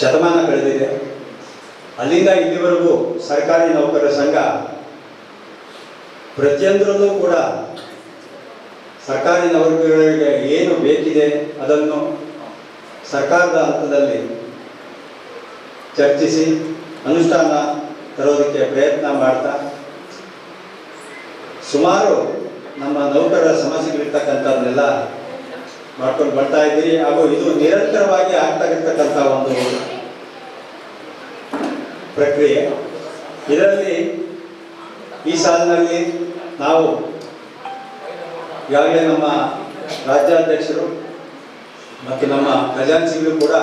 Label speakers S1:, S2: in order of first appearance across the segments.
S1: ಶತಮಾನ ಕಳೆದಿದೆ. ಅಲ್ಲಿಂದ ಇಲ್ಲಿವರೆಗೂ ಸರ್ಕಾರಿ ನೌಕರರ ಸಂಘ ಪ್ರತಿಯೊಂದರಲ್ಲೂ ಕೂಡ ಸರ್ಕಾರಿ ನೌಕರರಿಗೆ ಏನು ಬೇಕಿದೆ ಅದನ್ನು ಸರ್ಕಾರದ ಹಂತದಲ್ಲಿ ಚರ್ಚಿಸಿ ಅನುಷ್ಠಾನ ತರೋದಕ್ಕೆ ಪ್ರಯತ್ನ ಮಾಡ್ತಾ ಸುಮಾರು ನಮ್ಮ ನೌಕರರ ಸಮಸ್ಯೆಗಳಿರ್ತಕ್ಕಂಥದ್ದನ್ನೆಲ್ಲ ಮಾಡ್ಕೊಂಡು ಬರ್ತಾ ಇದ್ದೀರಿ. ಹಾಗೂ ಇದು ನಿರಂತರವಾಗಿ ಆಗ್ತಾ ಒಂದು ಪ್ರಕ್ರಿಯೆ. ಇದರಲ್ಲಿ ಈ ಸಾಲಿನಲ್ಲಿ ನಾವು ಈಗಾಗಲೇ ನಮ್ಮ ರಾಜ್ಯಾಧ್ಯಕ್ಷರು ಮತ್ತು ನಮ್ಮ ಖಜಾನ್ಸಿಗಳು ಕೂಡ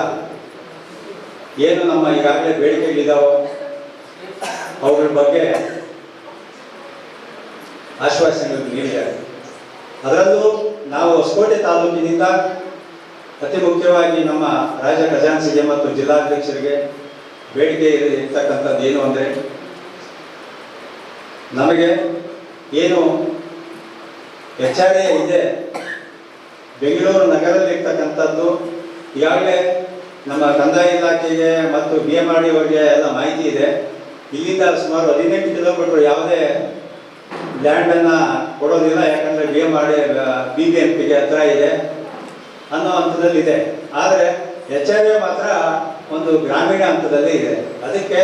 S1: ಏನು ನಮ್ಮ ಈಗಾಗಲೇ ಬೇಡಿಕೆಗಳಿದಾವೋ ಅವುಗಳ ಬಗ್ಗೆ ಆಶ್ವಾಸನೆ ನೀಡಿದ್ದಾರೆ. ಅದರಲ್ಲೂ ನಾವು ಹೊಸಕೋಟೆ ತಾಲೂಕಿನಿಂದ ಅತಿ ಮುಖ್ಯವಾಗಿ ನಮ್ಮ ರಾಜ ಖಜಾನ್ಸಿಗೆ ಮತ್ತು ಜಿಲ್ಲಾಧ್ಯಕ್ಷರಿಗೆ ಬೇಡಿಕೆ ಇರ್ತಕ್ಕಂಥದ್ದು ಏನು ಅಂದರೆ ನಮಗೆ ಏನು ಎಚ್ ಆರ್ ಎ ಇದೆ, ಬೆಂಗಳೂರು ನಗರದಲ್ಲಿ ಇರ್ತಕ್ಕಂಥದ್ದು, ಈಗಾಗಲೇ ನಮ್ಮ ಕಂದಾಯ ಇಲಾಖೆಗೆ ಮತ್ತು ಬಿ ಎಂ ಆರ್ ಡಿ ಎಲ್ಲ ಮಾಹಿತಿ ಇದೆ. ಇಲ್ಲಿಂದ ಸುಮಾರು ಹದಿನೆಂಟು ಕಿಲೋಮೀಟರ್ ಯಾವುದೇ ಲ್ಯಾಂಡನ್ನು ಕೊಡೋದಿಲ್ಲ, ಯಾಕಂದರೆ B M R B B M ಪಿಗೆ ಹತ್ರ ಇದೆ ಅನ್ನೋ ಹಂತದಲ್ಲಿ ಇದೆ. ಆದರೆ ಎಚ್ ಐ ವಿ ಮಾತ್ರ ಒಂದು ಗ್ರಾಮೀಣ ಹಂತದಲ್ಲಿ ಇದೆ. ಅದಕ್ಕೆ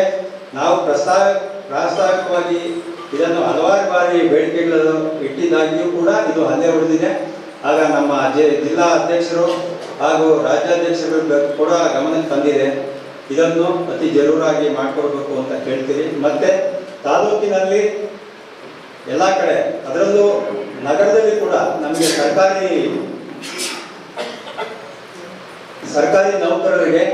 S1: ನಾವು ಪ್ರಸ್ತಾವ, ಪ್ರಾಸ್ತಾವಿಕವಾಗಿ ಇದನ್ನು ಹಲವಾರು ಬಾರಿ ಬೇಡಿಕೆಗಳನ್ನು ಇಟ್ಟಿದ್ದಾಗಿಯೂ ಕೂಡ ಇದು ಹಲ್ಲೆ ಉಳಿದಿದೆ. ಆಗ ನಮ್ಮ ಜಿಲ್ಲಾ ಅಧ್ಯಕ್ಷರು ಹಾಗೂ ರಾಜ್ಯಾಧ್ಯಕ್ಷರು ಕೂಡ ಗಮನಕ್ಕೆ ತಂದಿದೆ. ಇದನ್ನು ಅತಿ ಜರೂರಾಗಿ ಮಾಡಿಕೊಡ್ಬೇಕು ಅಂತ ಕೇಳ್ತೀರಿ. ಮತ್ತೆ ತಾಲೂಕಿನಲ್ಲಿ ಎಲ್ಲ ಕಡೆ ಅದರಲ್ಲೂ ನಗರದಲ್ಲಿ ಕೂಡ ನಮಗೆ ಸರ್ಕಾರಿ ಸರ್ಕಾರಿ ನೌಕರರಿಗೆ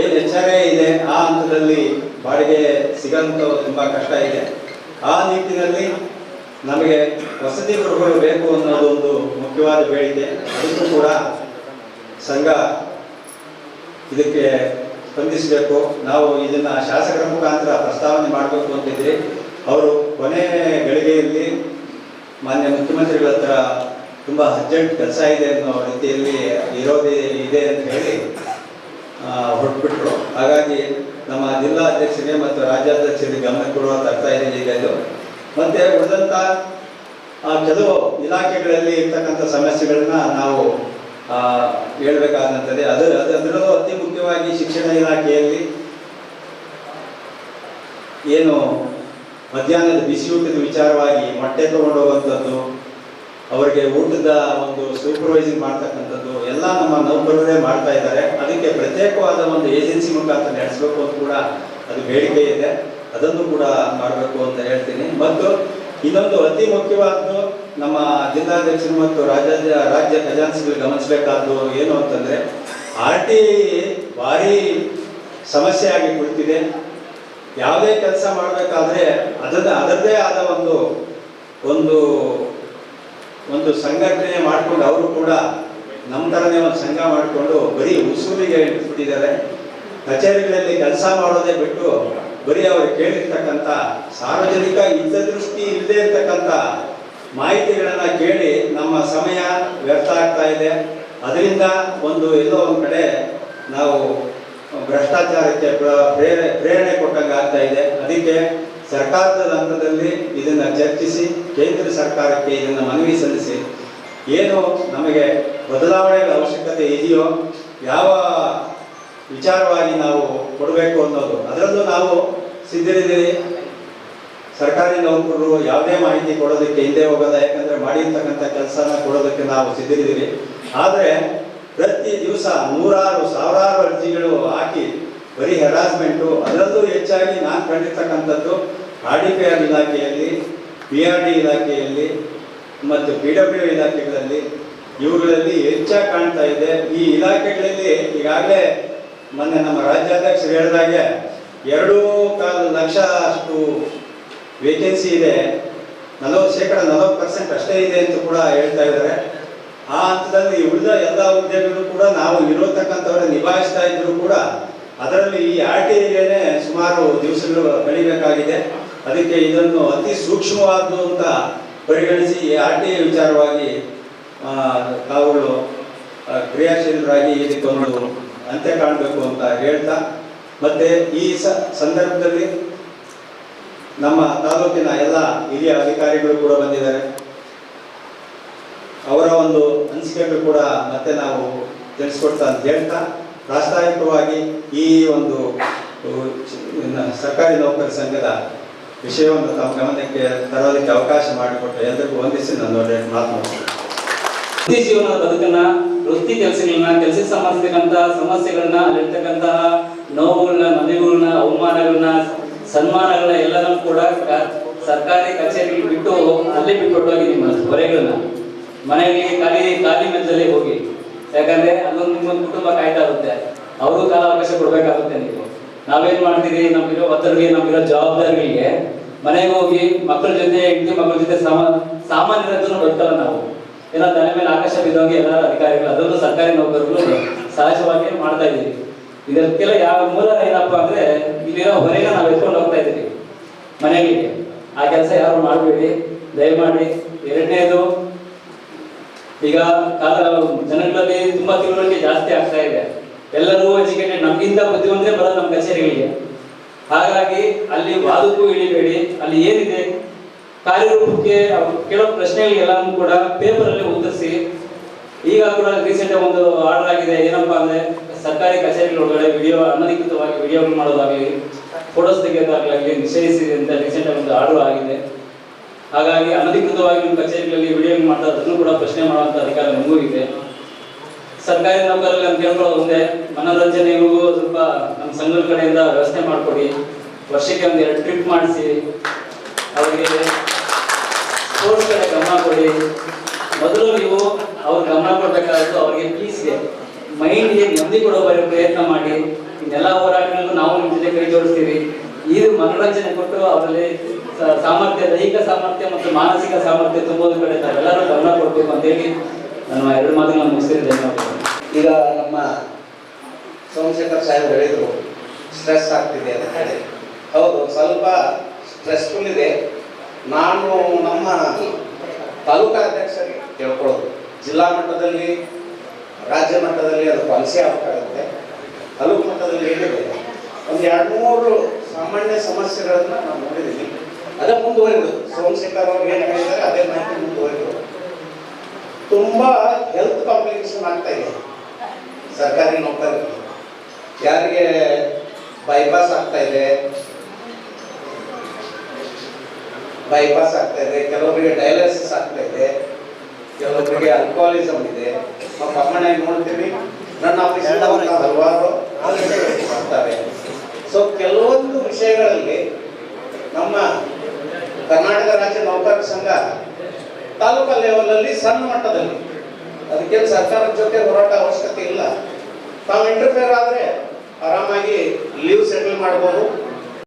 S1: ಏನು ಎಚ್ ಆರ್ ಎ ಇದೆ ಆ ಹಂತದಲ್ಲಿ ಬಾಡಿಗೆ ಸಿಗಂತ ತುಂಬ ಕಷ್ಟ ಇದೆ. ಆ ನಿಟ್ಟಿನಲ್ಲಿ ನಮಗೆ ವಸತಿ ಗೃಹಗಳು ಬೇಕು ಅನ್ನೋದು ಒಂದು ಮುಖ್ಯವಾದ ಬೇಡಿಕೆ. ಅದಕ್ಕೂ ಕೂಡ ಸಂಘ ಇದಕ್ಕೆ ಸ್ಪಂದಿಸಬೇಕು. ನಾವು ಇದನ್ನ ಶಾಸಕರ ಮುಖಾಂತರ ಪ್ರಸ್ತಾವನೆ ಮಾಡಬೇಕು ಅಂತಿದ್ರಿ ಅವರು ಕೊನೆ ಗಳಿಗೆಯಲ್ಲಿ ಮಾನ್ಯ ಮುಖ್ಯಮಂತ್ರಿಗಳ ಹತ್ರ ತುಂಬ ಅರ್ಜೆಂಟ್ ಕೆಲಸ ಇದೆ ಅನ್ನೋ ರೀತಿಯಲ್ಲಿ ಇರೋದೇ ಇದೆ ಅಂತ ಹೇಳಿ ಹೊರಟುಬಿಟ್ರು. ಹಾಗಾಗಿ ನಮ್ಮ ಜಿಲ್ಲಾ ಅಧ್ಯಕ್ಷರಿಗೆ ಮತ್ತು ರಾಜ್ಯಾಧ್ಯಕ್ಷರಿಗೆ ಗಮನ ಕೊಡುವ ತರ್ತಾ ಇದೆ ಈಗ ಇದು. ಮತ್ತೆ ಉಳಿದಂತ ಆ, ಕೆಲವು ಇಲಾಖೆಗಳಲ್ಲಿ ಇರ್ತಕ್ಕಂಥ ಸಮಸ್ಯೆಗಳನ್ನ ನಾವು ಹೇಳ್ಬೇಕಾದಂಥದ್ದೇ. ಅದು ಅದು ಅದರಲ್ಲೂ ಅತಿ ಮುಖ್ಯವಾಗಿ ಶಿಕ್ಷಣ ಇಲಾಖೆಯಲ್ಲಿ ಏನು ಮಧ್ಯಾಹ್ನದ ಬಿಸಿಯೂಟದ ವಿಚಾರವಾಗಿ ಮೊಟ್ಟೆ ತಗೊಂಡೋಗುವಂಥದ್ದು, ಅವರಿಗೆ ಊಟದ ಒಂದು ಸೂಪರ್ವೈಸಿಂಗ್ ಮಾಡ್ತಕ್ಕಂಥದ್ದು, ಎಲ್ಲ ನಮ್ಮ ನೌಕರರೇ ಮಾಡ್ತಾ ಇದ್ದಾರೆ. ಅದಕ್ಕೆ ಪ್ರತ್ಯೇಕವಾದ ಒಂದು ಏಜೆನ್ಸಿ ಮುಖಾಂತರ ನಡೆಸಬೇಕು ಅಂತ ಕೂಡ ಅದು ಬೇಡಿಕೆ ಇದೆ. ಅದನ್ನು ಕೂಡ ಮಾಡಬೇಕು ಅಂತ ಹೇಳ್ತೀನಿ. ಮತ್ತು ಇನ್ನೊಂದು ಅತಿ ಮುಖ್ಯವಾದ್ದು, ನಮ್ಮ ಜಿಲ್ಲಾಧ್ಯಕ್ಷರು ಮತ್ತು ರಾಜ್ಯ ರಾಜ್ಯ ಖಜಾನ್ಸಿಗಳು ಗಮನಿಸಬೇಕಾದ್ದು ಏನು ಅಂತಂದರೆ ಆರ್ ಟಿ ಭಾರಿ ಸಮಸ್ಯೆ ಆಗಿ ಕುಳಿತಿದೆ. ಯಾವುದೇ ಕೆಲಸ ಮಾಡಬೇಕಾದ್ರೆ ಅದನ್ನ ಅದರದೇ ಆದ ಒಂದು ಒಂದು ಒಂದು ಸಂಘಟನೆ ಮಾಡಿಕೊಂಡು ಅವರು ಕೂಡ ನಮ್ಮ ಥರನೇ ಒಂದು ಸಂಘ ಮಾಡಿಕೊಂಡು ಬರೀ ಉಸೂಲಿಗೆ ಇಟ್ಬಿಟ್ಟಿದ್ದಾರೆ ಕಚೇರಿಗಳಲ್ಲಿ ಕೆಲಸ ಮಾಡೋದೇ ಬಿಟ್ಟು ಬರೀ ಅವರು ಕೇಳಿರ್ತಕ್ಕಂಥ ಸಾರ್ವಜನಿಕ ಹಿತದೃಷ್ಟಿ ಇಲ್ಲದೆ ಇರ್ತಕ್ಕಂಥ ಮಾಹಿತಿಗಳನ್ನು ಕೇಳಿ ನಮ್ಮ ಸಮಯ ವ್ಯರ್ಥ ಆಗ್ತಾ ಇದೆ. ಅದರಿಂದ ಒಂದು ಎಲ್ಲೋ ಒಂದು ಕಡೆ ನಾವು ಭ್ರಷ್ಟಾಚಾರಕ್ಕೆ ಪ್ರ- ಪ್ರೇರಣೆ ಪ್ರೇರಣೆ ಕೊಟ್ಟಂಗೆ ಆಗ್ತಾ ಇದೆ. ಅದಕ್ಕೆ ಸರ್ಕಾರದ ಹಂತದಲ್ಲಿ ಇದನ್ನು ಚರ್ಚಿಸಿ, ಕೇಂದ್ರ ಸರ್ಕಾರಕ್ಕೆ ಇದನ್ನು ಮನವಿ ಸಲ್ಲಿಸಿ. ಏನು ನಮಗೆ ಬದಲಾವಣೆಗಳ ಅವಶ್ಯಕತೆ ಇದೆಯೋ, ಯಾವ ವಿಚಾರವಾಗಿ ನಾವು ಕೊಡಬೇಕು ಅನ್ನೋದು, ಅದರಲ್ಲೂ ನಾವು ಸಿದ್ಧರಿದ್ದೀರಿ. ಸರ್ಕಾರಿ ನೌಕರರು ಯಾವುದೇ ಮಾಹಿತಿ ಕೊಡೋದಕ್ಕೆ ಹಿಂದೆ ಹೋಗೋದ, ಯಾಕಂದರೆ ಮಾಡಿರ್ತಕ್ಕಂಥ ಕೆಲಸನ ಕೊಡೋದಕ್ಕೆ ನಾವು ಸಿದ್ಧರಿದ್ದೀವಿ ಆದರೆ ಪ್ರತಿ ದಿವಸ ನೂರಾರು, ಸಾವಿರಾರು ಅರ್ಜಿಗಳು ಹಾಕಿ, ಬರೀ ಹೆರಾಸ್ಮೆಂಟು ಅದರಲ್ಲೂ ಹೆಚ್ಚಾಗಿ ನಾನು ಕಂಡಿರ್ತಕ್ಕಂಥದ್ದು ಆರ್ ಇಲಾಖೆಯಲ್ಲಿ ಪಿ ಆರ್ ಡಿ ಇಲಾಖೆಯಲ್ಲಿ, ಮತ್ತು ಪಿ ಡಬ್ಲ್ಯೂ ಇಲಾಖೆಗಳಲ್ಲಿ, ಇವುಗಳಲ್ಲಿ ಹೆಚ್ಚಾಗಿ ಕಾಣ್ತಾ ಇದೆ. ಈ ಇಲಾಖೆಗಳಲ್ಲಿ ಈಗಾಗಲೇ ಮೊನ್ನೆ ನಮ್ಮ ರಾಜ್ಯಾಧ್ಯಕ್ಷರು ಹೇಳಿದಾಗೆ ಎರಡೂ ಕಾಲು ಲಕ್ಷ ಅಷ್ಟು ವೇಕೆನ್ಸಿ ಇದೆ. ನಲವತ್ತು ಶೇಕಡ ನಲವತ್ತು ಪರ್ಸೆಂಟ್ ಅಷ್ಟೇ ಇದೆ ಅಂತ ಕೂಡ ಹೇಳ್ತಾ ಇದ್ದಾರೆ. ಹಂತದಲ್ಲಿ ಉಳಿದ ಎಲ್ಲ ಉದ್ಯಮಿಗಳು ಕೂಡ ನಾವು ಇರೋತಕ್ಕಂಥವ್ರೆ ನಿಭಾಯಿಸ್ತಾ ಇದ್ರು ಕೂಡ ಅದರಲ್ಲಿ ಈ ಆರ್ ಟಿ ಸುಮಾರು ದಿವಸಗಳು ಕಳಿಬೇಕಾಗಿದೆ ಅದಕ್ಕೆ ಇದನ್ನು ಅತಿ ಸೂಕ್ಷ್ಮವಾದ್ದು ಅಂತ ಪರಿಗಣಿಸಿ ಈ ಆರ್ ಟಿ ಐ ವಿಚಾರವಾಗಿ ತಾವುಗಳು ಕ್ರಿಯಾಶೀಲರಾಗಿ ಇದಕ್ಕೊಂದು ಅಂತ್ಯ ಕಾಣಬೇಕು ಅಂತ ಹೇಳ್ತಾ, ಮತ್ತೆ ಈ ಸಂದರ್ಭದಲ್ಲಿ ನಮ್ಮ ತಾಲೂಕಿನ ಎಲ್ಲ ಹಿರಿಯ ಅಧಿಕಾರಿಗಳು ಕೂಡ ಬಂದಿದ್ದಾರೆ. ಅವರ ಒಂದು ಅನಿಸಿಕೆಗಳು ಕೂಡ ಮತ್ತೆ ನಾವು ತಿಳಿಸ್ಕೊಡ್ತಾ ಅಂತ ಹೇಳ್ತಾ ಪ್ರಾಸ್ತಾವಿಕವಾಗಿ ಈ ಒಂದು ಸರ್ಕಾರಿ ನೌಕರ ಸಂಘದ ವಿಷಯವನ್ನು ತಮ್ಮ ಗಮನಕ್ಕೆ ತರೋದಕ್ಕೆ ಅವಕಾಶ ಮಾಡಿಕೊಟ್ಟು ಎಲ್ಲರಿಗೂ ವಂದಿಸಿ ನಾನು ಮಾತನಾಡ್ತೀನಿ
S2: ವೃತ್ತಿ ಜೀವನದ ಬದುಕನ್ನ, ವೃತ್ತಿ ಕೆಲಸಗಳನ್ನ ಕೆಲಸ ಸಂಬಂಧಿಸಿದಂತಹ ಸಮಸ್ಯೆಗಳನ್ನ, ಅಲ್ಲಿರ್ತಕ್ಕಂತಹ ನೋವುಗಳನ್ನ ಮನೆಗಳನ್ನ ಅವಮಾನಗಳನ್ನ ಸನ್ಮಾನಗಳನ್ನ ಎಲ್ಲರನ್ನು ಕೂಡ ಸರ್ಕಾರಿ ಕಚೇರಿಗಳು ಬಿಟ್ಟು, ಅಲ್ಲೇ ಹೋಗಿ ನಿಮ್ಮ ಹೊರೆಗಳನ್ನ. ಮನೆಗೆ ಖಾಲಿ ಖಾಲಿ ಮೆಲ್ಲಲ್ಲಿ ಹೋಗಿ. ಯಾಕಂದ್ರೆ ಅಲ್ಲೊಂದು ನಿಮ್ಮೊಂದು ಕುಟುಂಬ ಕಾಯ್ತಾ ಇರುತ್ತೆ. ಅವರು ಕಾಲಾವಕಾಶ ಕೊಡ್ಬೇಕಾಗುತ್ತೆ ನೀವು. ನಾವೇನ್ ಮಾಡ್ತೀರಿ? ನಮ್ಗಿರೋ ಒತ್ತಡಗೆ ನಮ್ಗಿರೋ ಜವಾಬ್ದಾರಿಗಳಿಗೆ ಮನೆಗೆ ಹೋಗಿ ಮಕ್ಕಳ ಜೊತೆ, ಹೆಂಡತಿ ಮಕ್ಕಳ ಜೊತೆ ಸಾಮಾ ಸಾಮಾನ್ಯರನ್ನು ನಾವು. ಏನೋ ತಲೆ ಮೇಲೆ ಆಕಾಶ ಬಿದ್ದೋಗಿ ಎಲ್ಲ ಅಧಿಕಾರಿಗಳು, ಅದರಲ್ಲೂ ಸರ್ಕಾರಿ ನೌಕರರು ಸಹಜವಾಗಿ ಮಾಡ್ತಾ ಇದೀವಿ ಇದಕ್ಕೆಲ್ಲ ಯಾವ ಮೂಲ ಏನಪ್ಪ ಅಂದ್ರೆ, ಇಲ್ಲಿರೋ ಹೊರೆಗೆ ನಾವು ಎತ್ಕೊಂಡು ಹೋಗ್ತಾ ಇದೀವಿ ಮನೆಗಳಿಗೆ ಆ ಕೆಲಸ ಯಾರು ಮಾಡಬೇಡಿ? ದಯಮಾಡಿ ಎರಡನೇದು ಈಗ ಜನಗಳಲ್ಲಿ ತುಂಬಾ ತಿಳುವಳಿಕೆ ಜಾಸ್ತಿ ಆಗ್ತಾ ಇದೆ. ಎಲ್ಲರೂ ಎಜುಕೇಟೆಡ್ ನಮ್ಗಿಂತ ಬುದ್ಧಿವಂತರೇ ಬರೋದು ನಮ್ಮ ಕಚೇರಿಗಳಿಗೆ. ಹಾಗಾಗಿ ಅಲ್ಲಿ ವಾದಕ್ಕೂ ಇಳಿಬೇಡಿ, ಅಲ್ಲಿ ಏನಿದೆ, ಕಾರ್ಯರೂಪಕ್ಕೆ ಕೆಲವು ಪ್ರಶ್ನೆಗಳಿಗೆಲ್ಲ ಕೂಡ ಪೇಪರ್ ಅಲ್ಲಿ ಉತ್ತರಿಸಿ, ಈಗ ಕೂಡ ರೀಸೆಂಟ್ ಒಂದು ಆರ್ಡರ್ ಆಗಿದೆ, ಏನಪ್ಪಾ ಅಂದ್ರೆ ಸರ್ಕಾರಿ ಕಚೇರಿಗಳ ಒಳಗಡೆ ವಿಡಿಯೋ, ಅನಧಿಕೃತವಾಗಿ ವಿಡಿಯೋಗಳು ಮಾಡೋದಾಗಲಿ, ಫೋಟೋಸ್ ತೆಗೆಯೋದಾಗಲಿ, ನಿಷೇಧಿಸಿದೆ ಅಂತ ರೀಸೆಂಟ್ ಒಂದು ಆರ್ಡರ್ ಆಗಿದೆ. ಹಾಗಾಗಿ ಅನಧಿಕೃತವಾಗಿ ನಿಮ್ಮ ಕಚೇರಿಗಳಲ್ಲಿ ವಿಡಿಯೋ ಮಾಡ್ತಾ ಅದನ್ನು ಕೂಡ ಪ್ರಶ್ನೆ ಮಾಡುವಂತ ಅಧಿಕಾರ ನಮಗೂ ಇದೆ. ಸರ್ಕಾರಿ ನೌಕರಲ್ಲಿ ಅಂತ ಕೇಳ್ಕೊಳ್ಳೋದು ಒಂದೇ, ಮನೋರಂಜನೆಗೂ ಸ್ವಲ್ಪ ನಮ್ಮ ಸಂಘದ ಕಡೆಯಿಂದ ವ್ಯವಸ್ಥೆ ಮಾಡಿಕೊಡಿ. ವರ್ಷಕ್ಕೆ ಒಂದು ಎರಡು ಟ್ರಿಪ್ ಮಾಡಿಸಿ. ಅವರಿಗೆ ಸ್ಪೋರ್ಟ್ಸ್ ಕಡೆ ಗಮನ ಕೊಡಿ. ಮೊದಲು ನೀವು ಅವ್ರ ಗಮನ ಕೊಡಬೇಕಾದ್ದು ಅವರಿಗೆ ಪೀಸ್ಗೆ ಮೈಂಡ್ಗೆ ನೆಮ್ಮದಿ ಕೊಡೋ ಬರೋ ಪ್ರಯತ್ನ ಮಾಡಿ. ಇನ್ನೆಲ್ಲ ಹೋರಾಟಗಳನ್ನು ನಾವು ನಿಮ್ಮ ಜೊತೆ ಕೈ ಜೋಡಿಸ್ತೀವಿ. ಇದು ಮನೋರಂಜನೆ ಕೊಟ್ಟು ಅವರಲ್ಲಿ ಸಾಮರ್ಥ್ಯ, ದೈಹಿಕ ಸಾಮರ್ಥ್ಯ ಮತ್ತು ಮಾನಸಿಕ ಸಾಮರ್ಥ್ಯ ತುಂಬೋದು ಕಡೆ ತಾವೆಲ್ಲರೂ ಗಮನ ಕೊಡಬೇಕು ಅಂತೇಳಿ ನಾನು ಎರಡು ಮಾತುಗಳನ್ನು ಮುಗಿಸ್ತೀನಿ.
S3: ಈಗ ನಮ್ಮ ಸೋಮಶೇಖರ್ ಸಾಹೇಬ್ ಹೇಳಿದ್ರು, ಸ್ಟ್ರೆಸ್ ಆಗ್ತಿದೆ ಅಂತ ಹೇಳಿ. ಹೌದು, ಸ್ವಲ್ಪ ಸ್ಟ್ರೆಸ್ಫುಲ್ ಇದೆ. ನಾನು ನಮ್ಮ ತಾಲೂಕಾ ಅಧ್ಯಕ್ಷರಿಗೆ ಕೇಳ್ಕೊಳ್ಳೋದು. ಜಿಲ್ಲಾ ಮಟ್ಟದಲ್ಲಿ, ರಾಜ್ಯ ಮಟ್ಟದಲ್ಲಿ ಅದು ಪಾಲಿಸಿ ಆಗಬೇಕಾಗುತ್ತೆ. ತಾಲೂಕು ಮಟ್ಟದಲ್ಲಿ ಏನಿದೆ ಒಂದು ಎರಡು ಮೂರು ಸಾಮಾನ್ಯ ಸಮಸ್ಯೆಗಳನ್ನು ನಾವು ನೋಡಿದ್ದೀವಿ ಅದೇ ಮುಂದುವರಿದು. ಸೋಮಶೇಖರ್ ಅವ್ರು ಏನು ಹೇಳಿದ್ದಾರೆ ಅದೇ ಮಾಹಿತಿ ಮುಂದುವರಿದು. ತುಂಬಾ ಹೆಲ್ತ್ ಕಾಂಪ್ಲಿಕೇಶನ್ ಆಗ್ತಾ ಇದೆ. ಸರ್ಕಾರಿ ನೌಕರರಿಗೆ ಯಾರಿಗೆ ಬೈಪಾಸ್ ಆಗ್ತಾ ಇದೆ? ಬೈಪಾಸ್ ಆಗ್ತಾ ಇದೆ. ಕೆಲವೊಬ್ಬರಿಗೆ ಡಯಾಲಿಸಿಸ್ ಆಗ್ತಾ ಇದೆ. ಕೆಲವೊಬ್ಬರಿಗೆ ಅಲ್ಕೋಹಾಲಿಸಮ್ ಇದೆ. ನಾವು ಕಮ್ಮನಾಗಿ ನೋಡ್ತೀವಿ? ನನ್ನ ಆಫೀಸ್ ಹಲವಾರು ಮಾಡ್ತಾರೆ ಸೊ ಕೆಲವೊಂದು ವಿಷಯಗಳಲ್ಲಿ ನಮ್ಮ ಕರ್ನಾಟಕ ರಾಜ್ಯ ನೌಕರರ ಸಂಘ ತಾಲೂಕಾ ಲೆವೆಲಲ್ಲಿ ಸಣ್ಣ ಮಟ್ಟದಲ್ಲಿ. ಅದಕ್ಕೆ ಸರ್ಕಾರದ ಜೊತೆ ಹೋರಾಟ ಅವಶ್ಯಕತೆ ಇಲ್ಲ. ತಾವು ಇಂಟರ್ಫೇರ್ ಆದ್ರೆ ಆರಾಮಾಗಿ ಲೀವ್ ಸೆಟಲ್ ಮಾಡ್ಬೋದು.